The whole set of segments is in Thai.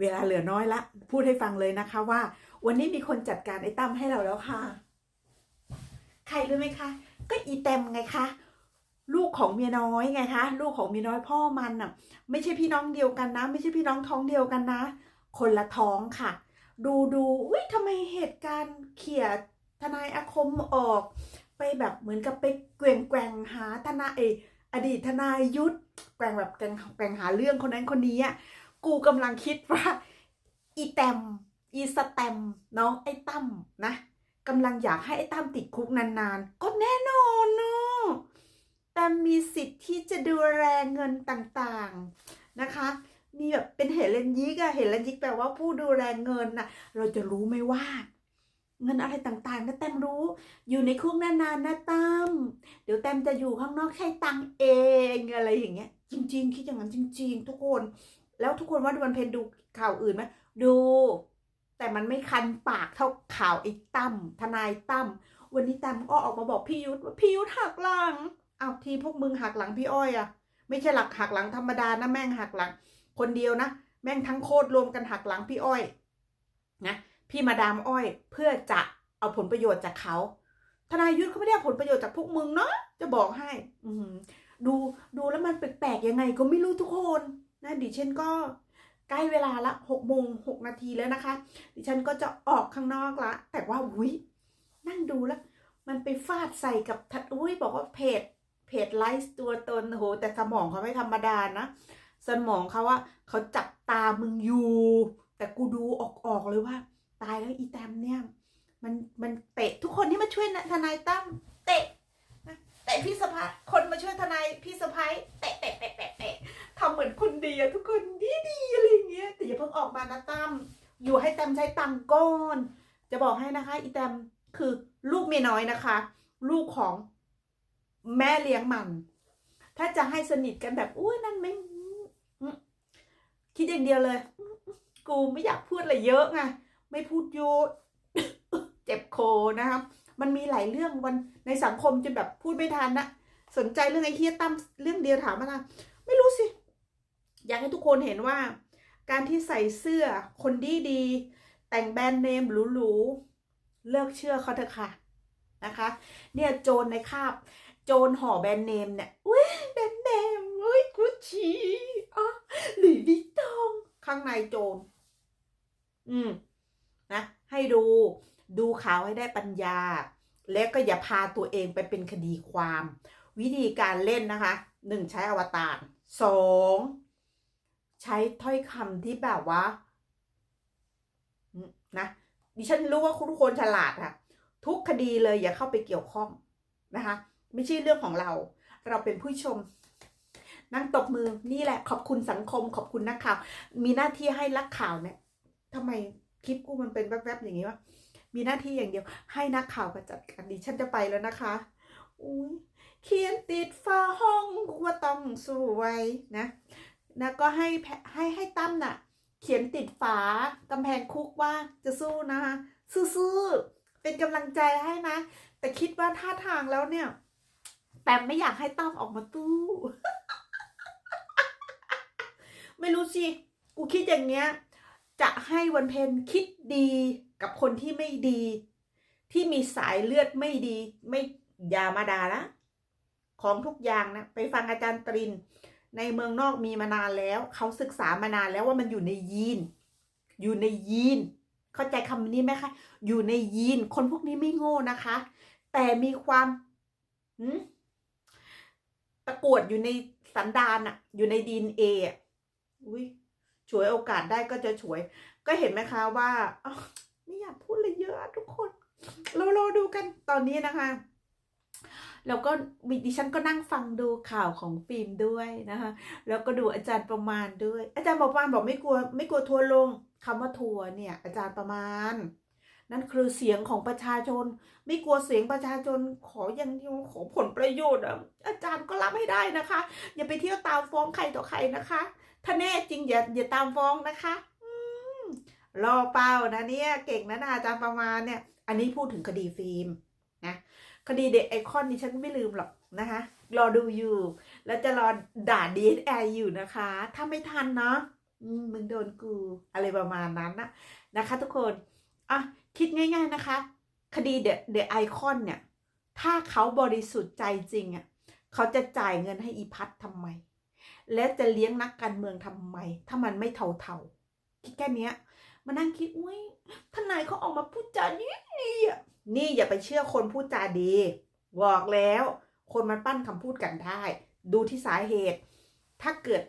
เวลาเหลือน้อยละ พูดให้ฟังเลยนะคะว่า วันนี้มีคนจัดการไอ้ตั้มให้เราแล้วค่ะ ใครรู้ไหมคะ ก็อีเต็มไงคะลูกของเมียน้อยไงคะ ลูกของเมียน้อยพ่อมันน่ะ ไม่ใช่พี่น้องเดียวกันนะ ไม่ใช่พี่น้องท้องเดียวกันนะ คนละท้องค่ะ ดูดูอุ้ยทำไมเหตุการณ์เขี่ยทนายอาคมออก ไปแบบเหมือนกับไปแกว่งแกว่งหาทนายเอยอดีตทนายยุทธแกว่งแบบแกว่งแกว่งหาเรื่องคนนั้นคนนี้อะ กูกำลังคิดว่าอีแตมอีสแตมน้องไอ้ตั้มนะกำลังอยากให้ไอ้ตั้มติดคุกนานๆ ก็แน่นอนเนาะแต่มีสิทธิ์ที่จะดูแลเงินต่างๆนะคะ มีแบบเป็นเหรัญยิกอะเหรัญยิกแปลว่าผู้ดูแลเงินน่ะเราจะรู้ไหมว่า เงินอะไรต่างๆนะแต้มรู้ อยู่ในคุกนานๆนะตั้มเดี๋ยวแต้มจะอยู่ข้างนอกใช้ตังเองอะไรอย่างเงี้ยจริง ๆ คิดอย่างนั้นจริง ๆ ทุกคน แล้วทุกคนว่าวันเพนดูข่าวอื่นไหมดู แต่มันไม่คันปากเท่าข่าวไอ้ตั้มทนายตั้มวันนี้ตั้มก็ออกมาบอกพี่ยุทธว่าพี่ยุทธหักหลังเอาทีพวกมึงหักหลังพี่อ้อยอะไม่ใช่หลักหักหลังธรรมดานะแม่งหักหลัง คนเดียวนะแม่งทั้งโคตรรวมกันหักหลังพี่อ้อยนะพี่มาดามอ้อยเพื่อจะเอาผลประโยชน์จากเขาทนายยุทธเขาไม่ได้ผลประโยชน์จากพวกมึงเนาะจะบอกให้ อืดูดูแล้วมันแปลกๆยังไงก็ไม่รู้ทุกคน นะดิฉันก็ใกล้เวลาละหกโมงหกนาทีแล้วนะคะ ดิฉันก็จะออกข้างนอกละ แต่ว่าอุ้ยนั่งดูแล้วมันไปฟาดใส่กับทัดอุ้ยบอกว่าเพจเพจไลฟ์ตัวตนโหแต่สมองเขาไม่ธรรมดานะสมองเขาว่าเขาจับตามึงอยู่ แต่กูดูออกออกเลยว่า ตายแล้วอีแตมเนี่ย มันมันเตะทุกคนที่มาช่วยนะทนายตั้มเตะเตะพี่สะพายคนมาช่วยทนายพี่สะพายเตะ เหมือนคนดีอะทุกคนดีดีอะไรเงี้ยแต่อย่าเพิ่งออกมานะตั้มอยู่ให้แตมใช้ตังก้อน จะบอกให้นะคะ อีแตมคือลูกเมียน้อยนะคะ ลูกของแม่เลี้ยงมัน ถ้าจะให้สนิทกันแบบอุ้ยนั่นไม่คิดอย่างเดียวเลย กูไม่อยากพูดอะไรเยอะไงไม่พูดเยอะเจ็บโคนะครับมันมีหลายเรื่องวันในสังคมจนแบบพูดไม่ทันนะสนใจเรื่องไอ้เฮียตั้มเรื่องเดียวถามมานะไม่รู้สิ อยากให้ทุกคนเห็นว่า การที่ใส่เสื้อคนดีดีแต่งแบรนด์เนมหรูๆเลิกเชื่อเขาเถอะค่ะนะคะ เนี่ยโจรในคาบ โจรห่อแบรนด์เนมเนี่ยอุ้ยแบรนด์เนมอุ้ยกุชชี่อ๋อหลุยส์วิตตองข้างในโจรอืมนะให้ดูดูข่าวให้ได้ปัญญา แล้วก็อย่าพาตัวเองไปเป็นคดีความ วิธีการเล่นนะคะหนึ่งใช้อวตารสอง ใช้ถ้อยคำที่แบบว่านะดิฉันรู้ว่าทุกคนฉลาดค่ะ ทุกคดีเลยอย่าเข้าไปเกี่ยวข้องนะคะ ไม่ใช่เรื่องของเรา เราเป็นผู้ชม นั่งตบมือนี่แหละ ขอบคุณสังคม ขอบคุณนักข่าว มีหน้าที่ให้นักข่าวเนี่ยทำไมคลิปกูมันเป็นแวบๆอย่างนี้วะมีหน้าที่อย่างเดียว ให้นักข่าวมาจัดการดิฉันจะไปแล้วนะคะอุ้ยเขียนติดฝาห้องว่าต้องสวยนะ นะก็ให้ให้ให้ตั้มน่ะ เขียนติดฝากำแพงคุกว่าจะสู้นะคะสู้ๆเป็นกำลังใจให้นะ แต่คิดว่าท่าทางแล้วเนี่ยแต่ไม่อยากให้ตั้มออกมาตู้ ไม่รู้สิกูคิดอย่างเงี้ย จะให้วันเพนคิดดีกับคนที่ไม่ดี ที่มีสายเลือดไม่ดี ไม่อย่ามาด่านะของทุกอย่างนะ ไปฟังอาจารย์ตริน ในเมืองนอกมีมานานแล้ว เขาศึกษามานานแล้วว่ามันอยู่ในยีน อยู่ในยีน เข้าใจคำนี้ไหมคะ อยู่ในยีน คนพวกนี้ไม่โง่นะคะ แต่มีความตะกวดอยู่ในสันดานอะอยู่ในดีนเอะอุ้ยฉวยโอกาสได้ก็จะฉวย ก็เห็นไหมคะว่าไม่อยากพูดเลยเยอะอะทุกคน เรารอดูกันตอนนี้นะคะ แล้วก็ดิฉันก็นั่งฟังดูข่าวของฟิล์มด้วยนะคะ แล้วก็ดูอาจารย์ประมาณด้วย อาจารย์ประมาณบอกไม่กลัวไม่กลัวทัวร์ลงคำว่าทัวร์เนี่ย อาจารย์ประมาณ นั่นคือเสียงของประชาชน ไม่กลัวเสียงประชาชนขออย่างเดียวขอผลประโยชน์อาจารย์ก็รับให้ได้นะคะ อย่าไปเที่ยวตามฟ้องใครต่อใครนะคะ ถ้าแน่จริงอย่าอย่าตามฟ้องนะคะรอเป้านะเนี่ยเก่งนะนะอาจารย์ประมาณเนี่ย อันนี้พูดถึงคดีฟิล์มนะ คดีเด็กไอคอนนี่ฉันไม่ลืมหรอกนะคะ รอดูอยู่ แล้วจะรอด่าดีเออยู่นะคะ ถ้าไม่ทันเนาะมึงโดนกูอะไรประมาณนั้นนะนะคะ ทุกคนอะคิดง่าย ๆนะคะ คดีเดอะเดอะไอคอนเนี่ย ถ้าเขาบริสุทธิ์ใจจริงอะเขาจะจ่ายเงินให้อีพัททำไม และจะเลี้ยงนักการเมืองทำไม ถ้ามันไม่เท่าๆคิดแค่นี้ มานั่งคิดอุ้ยทนายเขาออกมาพูดจานี้นี่อะนี่อย่าไปเชื่อคนพูดจาดีบอกแล้ว คนมันปั้นคำพูดกันได้ ดูที่สาเหตุ ถ้าเกิด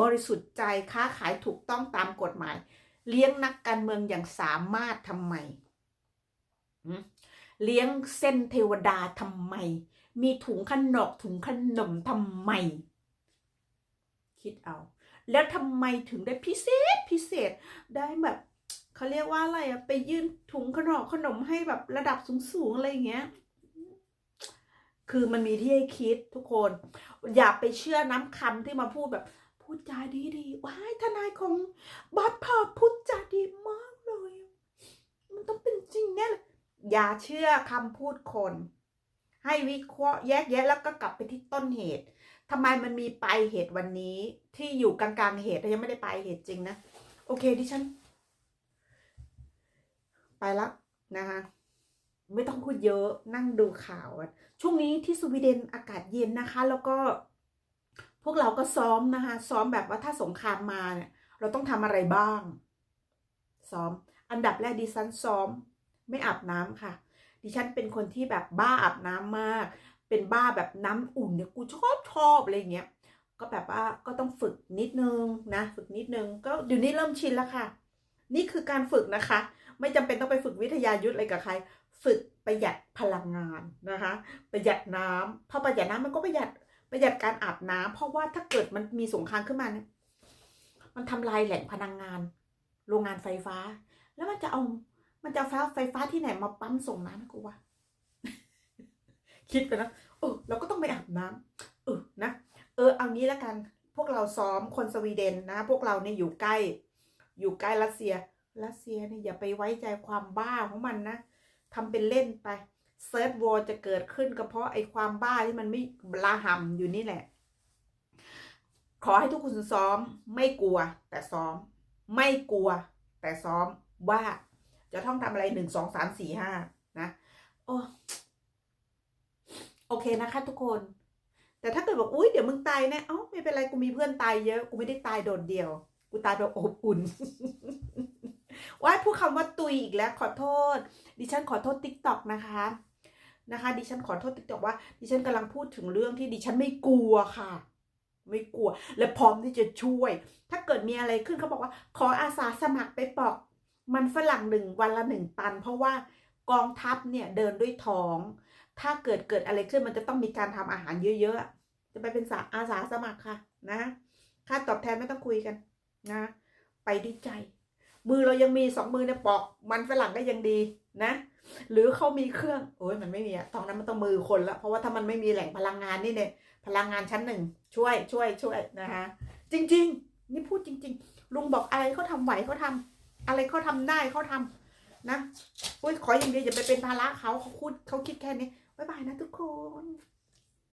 บริสุทธิ์ใจค้าขายถูกต้องตามกฎหมาย เลี้ยงนักการเมืองอย่างสามารถทำไมเลี้ยงเส้นเทวดาทำไม มีถุงขนมถุงขนมทำไม คิดเอา แล้วทำไมถึงได้พิเศษพิเศษได้แบบ เขาเรียกว่าอะไรอะไปยื่นถุงขนมขนมให้แบบระดับสูงๆอะไรอย่างเงี้ย คือมันมีที่ให้คิดทุกคน อย่าไปเชื่อน้ำคำที่มาพูดแบบ พูดจาดีดีๆว้ายทนายของบัตพอพูดจาดีมากเลย มันต้องเป็นจริงแน่เลยอย่าเชื่อคำพูดคน ให้วิเคราะห์แยกแยะแล้วก็กลับไปที่ต้นเหตุทำไมมันมีปลายเหตุวันนี้ที่อยู่กลางๆเหตุแต่ยังไม่ได้ปลายเหตุจริงนะ โอเคดิฉัน ไปละนะคะไม่ต้องพูดเยอะนั่งดูข่าว ช่วงนี้ที่สวีเดนอากาศเย็นนะคะ แล้วก็ พวกเราก็ซ้อมนะคะ ซ้อมแบบว่าถ้าสงครามมาเนี่ย เราต้องทำอะไรบ้าง ซ้อม อันดับแรกดิฉันซ้อม ไม่อาบน้ำค่ะ ดิฉันเป็นคนที่แบบบ้าอาบน้ำมาก เป็นบ้าแบบน้ำอุ่นเนี่ยกูชอบชอบอะไรเงี้ยก็แบบว่าก็ต้องฝึกนิดนึงนะ ฝึกนิดนึง ก็เดี๋ยวนี้เริ่มชินแล้วค่ะ นี่คือการฝึกนะคะ ไม่จำเป็นต้องไปฝึกวิทยายุทธอะไรกับใคร ฝึกประหยัดพลังงานนะคะ ประหยัดน้ำพอประหยัดน้ำมันก็ประหยัดประหยัดการอาบน้ำเพราะว่าถ้าเกิดมันมีสงครามขึ้นมาเนี่ยมันทำลายแหล่งพลังงาน โรงงานไฟฟ้า แล้วมันจะเอา มันจะฟ้าไฟฟ้าที่ไหนมาปั๊มส่งน้ำกูวะคิดไปนะเออเราก็ต้องไปอาบน้ำเออนะ เออเอางี้แล้วกัน พวกเราซ้อมคนสวีเดนนะ พวกเราเนี่ยอยู่ใกล้ อยู่ใกล้รัสเซีย รัสเซียเนี่ยอย่าไปไว้ใจความบ้าของมันนะทำเป็นเล่นไปเซิร์ชวอร์จะเกิดขึ้นก็เพราะไอ้ความบ้าที่มันไม่ละหำอยู่นี่แหละ ขอให้ทุกคนซ้อม ไม่กลัว แต่ซ้อม ไม่กลัว แต่ซ้อมว่าจะต้องทำอะไรหนึ่งสองสามสี่ห้านะโอ้โอเคนะคะทุกคน แต่ถ้าเกิดบอกอุ้ยเดี๋ยวมึงตายแน่เอ้าไม่เป็นไรกูมีเพื่อนตายเยอะ กูไม่ได้ตายโดดเดี่ยว กูตายแบบอบอุ่นว่าพูดคำว่าตุยอีกแล้วขอโทษ ดิฉันขอโทษติ๊กต็อกนะคะนะคะ ดิฉันขอโทษติ๊กต็อกว่า ดิฉันกำลังพูดถึงเรื่องที่ดิฉันไม่กลัวค่ะ ไม่กลัว และพร้อมที่จะช่วย ถ้าเกิดมีอะไรขึ้นเขาบอกว่า ขออาสาสมัครไปปอก มันฝรั่งหนึ่งวันละหนึ่งตัน เพราะว่ากองทัพเนี่ยเดินด้วยท้อง ถ้าเกิดเกิดอะไรขึ้นมันจะต้องมีการทำอาหารเยอะๆจะไปเป็นสาอาสาสมัครค่ะนะค่าตอบแทนไม่ต้องคุยกัน นะ ไปด้วยใจ มือเรายังมีสองมือเนี่ยปอก มันฝรั่งก็ยังดีนะ หรือเขามีเครื่องโอ้ยมันไม่มีอะตอนนั้นมันต้องมือคนละเพราะว่าถ้ามันไม่มีแหล่งพลังงานนี่เนี่ย พลังงานชั้นหนึ่งช่วยช่วยช่วยนะคะจริง ๆ นี่พูดจริง ๆ ลุงบอกอะไรเขาทำไหวเขาทำอะไรเขาทำได้เขาทำนะอุ้ยขออย่างเดียวอย่าไปเป็นภาระเขาเขาพูดเขาคิดแค่นี้บ๊ายบายนะทุกคน